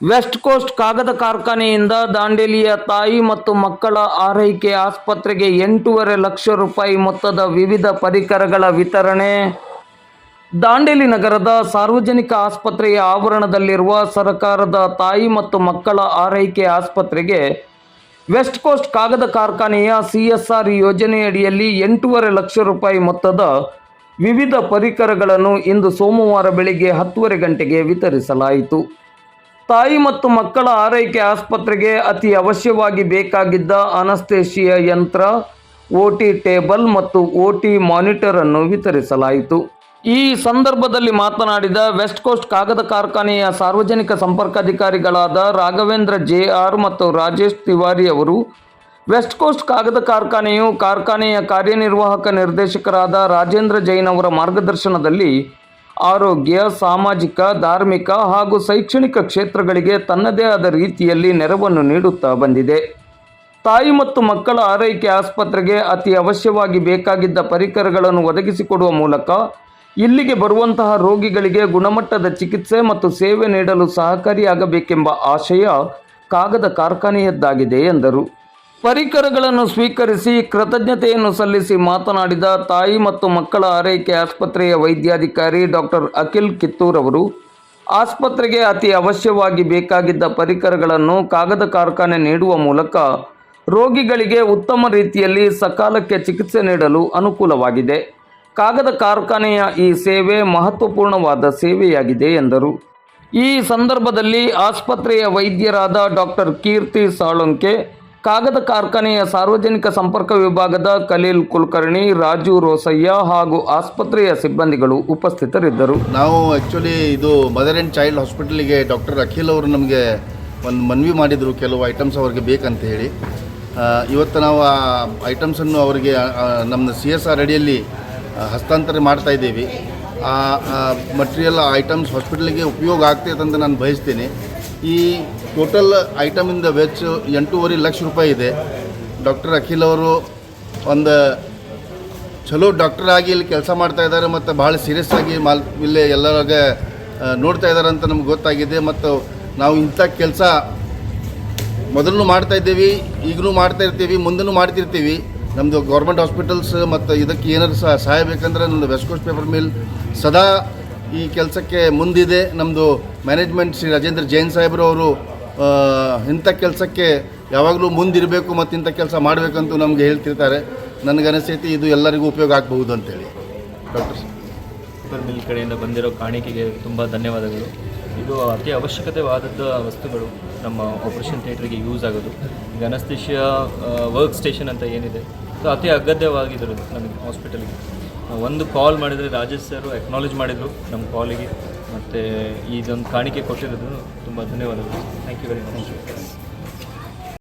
West coast ಕಾಗದ ಕಾರ್ಖಾನೆಯಿಂದ ದಾಂಡೇಲಿಯ ತಾಯಿ ಮತ್ತು ಮಕ್ಕಳ ಆರೈಕೆ ಆಸ್ಪತ್ರೆಗೆ ಎಂಟೂವರೆ ಲಕ್ಷ ರೂಪಾಯಿ ಮೊತ್ತದ ವಿವಿಧ ಪರಿಕರಗಳ ವಿತರಣೆ. ದಾಂಡೇಲಿ ನಗರದ ಸಾರ್ವಜನಿಕ ಆಸ್ಪತ್ರೆಯ ಆವರಣದಲ್ಲಿರುವ ಸರ್ಕಾರದ ತಾಯಿ ಮತ್ತು ಮಕ್ಕಳ ಆರೈಕೆ ಆಸ್ಪತ್ರೆಗೆ ವೆಸ್ಟ್ ಕೋಸ್ಟ್ ಕಾಗದ ಕಾರ್ಖಾನೆಯ ಸಿಎಸ್ಆರ್ ಯೋಜನೆಯಡಿಯಲ್ಲಿ ಎಂಟೂವರೆ ಲಕ್ಷ ರೂಪಾಯಿ ಮೊತ್ತದ ವಿವಿಧ ಪರಿಕರಗಳನ್ನು ಇಂದು ಸೋಮವಾರ ಬೆಳಿಗ್ಗೆ ಹತ್ತುವರೆ ಗಂಟೆಗೆ ವಿತರಿಸಲಾಯಿತು. ತಾಯಿ ಮತ್ತು ಮಕ್ಕಳ ಆರೈಕೆ ಆಸ್ಪತ್ರೆಗೆ ಅತಿ ಅವಶ್ಯವಾಗಿ ಬೇಕಾಗಿದ್ದ ಅನಸ್ತೇಶಿಯ ಯಂತ್ರ, ಓಟಿ ಟೇಬಲ್ ಮತ್ತು ಓಟಿ ಮಾನಿಟರ್ ಅನ್ನು ವಿತರಿಸಲಾಯಿತು. ಈ ಸಂದರ್ಭದಲ್ಲಿ ಮಾತನಾಡಿದ ವೆಸ್ಟ್ ಕೋಸ್ಟ್ ಕಾಗದ ಕಾರ್ಖಾನೆಯ ಸಾರ್ವಜನಿಕ ಸಂಪರ್ಕಾಧಿಕಾರಿಗಳಾದ ರಾಘವೇಂದ್ರ ಜೆ ಆರ್ ಮತ್ತು ರಾಜೇಶ್ ತಿವಾರಿ ಅವರು, ವೆಸ್ಟ್ ಕೋಸ್ಟ್ ಕಾಗದ ಕಾರ್ಖಾನೆಯು ಕಾರ್ಖಾನೆಯ ಕಾರ್ಯನಿರ್ವಾಹಕ ನಿರ್ದೇಶಕರಾದ ರಾಜೇಂದ್ರ ಜೈನ್ ಅವರ ಮಾರ್ಗದರ್ಶನದಲ್ಲಿ ಆರೋಗ್ಯ, ಸಾಮಾಜಿಕ, ಧಾರ್ಮಿಕ ಹಾಗೂ ಶೈಕ್ಷಣಿಕ ಕ್ಷೇತ್ರಗಳಿಗೆ ತನ್ನದೇ ಆದ ರೀತಿಯಲ್ಲಿ ನೆರವನ್ನು ನೀಡುತ್ತಾ ಬಂದಿದೆ. ತಾಯಿ ಮತ್ತು ಮಕ್ಕಳ ಆರೈಕೆ ಆಸ್ಪತ್ರೆಗೆ ಅತಿ ಅವಶ್ಯವಾಗಿ ಬೇಕಾಗಿದ್ದ ಪರಿಕರಗಳನ್ನು ಒದಗಿಸಿಕೊಡುವ ಮೂಲಕ ಇಲ್ಲಿಗೆ ಬರುವಂತಹ ರೋಗಿಗಳಿಗೆ ಗುಣಮಟ್ಟದ ಚಿಕಿತ್ಸೆ ಮತ್ತು ಸೇವೆ ನೀಡಲು ಸಹಕಾರಿಯಾಗಬೇಕೆಂಬ ಆಶಯ ಕಾಗದ ಕಾರ್ಖಾನೆಯದ್ದಾಗಿದೆ ಎಂದರು. ಪರಿಕರಗಳನ್ನು ಸ್ವೀಕರಿಸಿ ಕೃತಜ್ಞತೆಯನ್ನು ಸಲ್ಲಿಸಿ ಮಾತನಾಡಿದ ತಾಯಿ ಮತ್ತು ಮಕ್ಕಳ ಆರೈಕೆ ಆಸ್ಪತ್ರೆಯ ವೈದ್ಯಾಧಿಕಾರಿ ಡಾಕ್ಟರ್ ಅಖಿಲ್ ಕಿತ್ತೂರ್ ಅವರು, ಆಸ್ಪತ್ರೆಗೆ ಅತಿ ಅವಶ್ಯವಾಗಿ ಬೇಕಾಗಿದ್ದ ಪರಿಕರಗಳನ್ನು ಕಾಗದ ಕಾರ್ಖಾನೆ ನೀಡುವ ಮೂಲಕ ರೋಗಿಗಳಿಗೆ ಉತ್ತಮ ರೀತಿಯಲ್ಲಿ ಸಕಾಲಕ್ಕೆ ಚಿಕಿತ್ಸೆ ನೀಡಲು ಅನುಕೂಲವಾಗಿದೆ. ಕಾಗದ ಕಾರ್ಖಾನೆಯ ಈ ಸೇವೆ ಮಹತ್ವಪೂರ್ಣವಾದ ಸೇವೆಯಾಗಿದೆ ಎಂದರು. ಈ ಸಂದರ್ಭದಲ್ಲಿ ಆಸ್ಪತ್ರೆಯ ವೈದ್ಯರಾದ ಡಾಕ್ಟರ್ ಕೀರ್ತಿ ಸಾಳುಂಕೆ ಕಾಗದ ಕಾರ್ಖಾನೆಯ ಸಾರ್ವಜನಿಕ ಸಂಪರ್ಕ ವಿಭಾಗದ ಖಲೀಲ್ ಕುಲಕರ್ಣಿ, ರಾಜು ರೋಸಯ್ಯ ಹಾಗೂ ಆಸ್ಪತ್ರೆಯ ಸಿಬ್ಬಂದಿಗಳು ಉಪಸ್ಥಿತರಿದ್ದರು. ನಾವು ಆ್ಯಕ್ಚುಲಿ ಇದು ಮದರ್ ಆ್ಯಂಡ್ ಚೈಲ್ಡ್ ಹಾಸ್ಪಿಟಲಿಗೆ ಡಾಕ್ಟರ್ ಅಖಿಲ್ ಅವರು ನಮಗೆ ಒಂದು ಮನವಿ ಮಾಡಿದರು ಕೆಲವು ಐಟಮ್ಸ್ ಅವ್ರಿಗೆ ಬೇಕಂತ ಹೇಳಿ. ಇವತ್ತು ನಾವು ಆ ಐಟಮ್ಸನ್ನು ಅವರಿಗೆ ನಮ್ಮ ಸಿ ಎಸ್ ಆರ್ ಅಡಿಯಲ್ಲಿ ಹಸ್ತಾಂತರ ಮಾಡ್ತಾ ಇದ್ದೀವಿ. ಆ ಮಟೀರಿಯಲ್ ಐಟಮ್ಸ್ ಹಾಸ್ಪಿಟಲಿಗೆ ಉಪಯೋಗ ಆಗ್ತೈತೆ ಅಂತ ನಾನು ಬಯಸ್ತೀನಿ. ಈ ಟೋಟಲ್ ಐಟಮಿಂದ ವೆಚ್ಚ ಎಂಟೂವರೆ ಲಕ್ಷ ರೂಪಾಯಿ ಇದೆ. ಡಾಕ್ಟರ್ ಅಖಿಲ್ ಅವರು ಒಂದು ಚಲೋ ಡಾಕ್ಟರ್ ಆಗಿ ಇಲ್ಲಿ ಕೆಲಸ ಮಾಡ್ತಾ ಇದ್ದಾರೆ ಮತ್ತು ಭಾಳ ಸೀರಿಯಸ್ ಆಗಿ ಮಾಲ್ ಇಲ್ಲಿ ಎಲ್ಲರಾಗ ನೋಡ್ತಾ ಇದ್ದಾರೆ ಅಂತ ನಮ್ಗೆ ಗೊತ್ತಾಗಿದೆ. ಮತ್ತು ನಾವು ಇಂಥ ಕೆಲಸ ಮೊದಲು ಮಾಡ್ತಾ ಇದ್ದೀವಿ ಈಗಲೂ ಮಾಡ್ತಾ ಇರ್ತೀವಿ ಮುಂದೂ ಮಾಡ್ತಿರ್ತೀವಿ. ನಮ್ಮದು ಗೌರ್ಮೆಂಟ್ ಹಾಸ್ಪಿಟಲ್ಸ್ ಮತ್ತು ಇದಕ್ಕೆ ಏನಾದ್ರು ಸಹ ಸಹಾಯ ಬೇಕಂದ್ರೆ ನಮ್ಮದು ವೆಸ್ಟ್ ಕೋಸ್ಟ್ ಪೇಪರ್ ಮಿಲ್ ಸದಾ ಈ ಕೆಲಸಕ್ಕೆ ಮುಂದಿದೆ. ನಮ್ಮದು ಮ್ಯಾನೇಜ್ಮೆಂಟ್ ಶ್ರೀ ರಾಜೇಂದ್ರ ಜೈನ್ ಸಾಹೇಬ್ರು ಅವರು ಇಂಥ ಕೆಲಸಕ್ಕೆ ಯಾವಾಗಲೂ ಮುಂದಿರಬೇಕು ಮತ್ತು ಇಂಥ ಕೆಲಸ ಮಾಡಬೇಕಂತೂ ನಮಗೆ ಹೇಳ್ತಿರ್ತಾರೆ. ನನಗನಿಸೈತಿ ಇದು ಎಲ್ಲರಿಗೂ ಉಪಯೋಗ ಆಗಬಹುದು ಅಂತೇಳಿ. ಡಾಕ್ಟರ್ ಸರ್ ಮಿಲ್ ಕಡೆಯಿಂದ ಬಂದಿರೋ ಕಾಣಿಕೆಗೆ ತುಂಬ ಧನ್ಯವಾದಗಳು. ಇದು ಅತಿ ಅವಶ್ಯಕತೆವಾದದ್ದು ವಸ್ತುಗಳು ನಮ್ಮ ಆಪರೇಷನ್ ಥಿಯೇಟ್ರಿಗೆ ಯೂಸ್ ಆಗೋದು. ಈಗ ಅನಸ್ತಿಷಿಯಾ ವರ್ಕ್ ಸ್ಟೇಷನ್ ಅಂತ ಏನಿದೆ ಸೊ ಅತಿ ಅಗತ್ಯವಾಗಿದ್ರು ನಮಗೆ ಹಾಸ್ಪಿಟಲಿಗೆ ಒಂದು ಕಾಲ್ ಮಾಡಿದರೆ ರಾಜೇಶ್ ಸರ್ ಎಕ್ನಾಲೇಜ್ ಮಾಡಿದರು ನಮ್ಮ ಕಾಲಿಗೆ ಮತ್ತು ಇದೊಂದು ಕಾಣಿಕೆ ಕೊಟ್ಟಿರೋದು ತುಂಬ ಧನ್ಯವಾದಗಳು. Thank you very much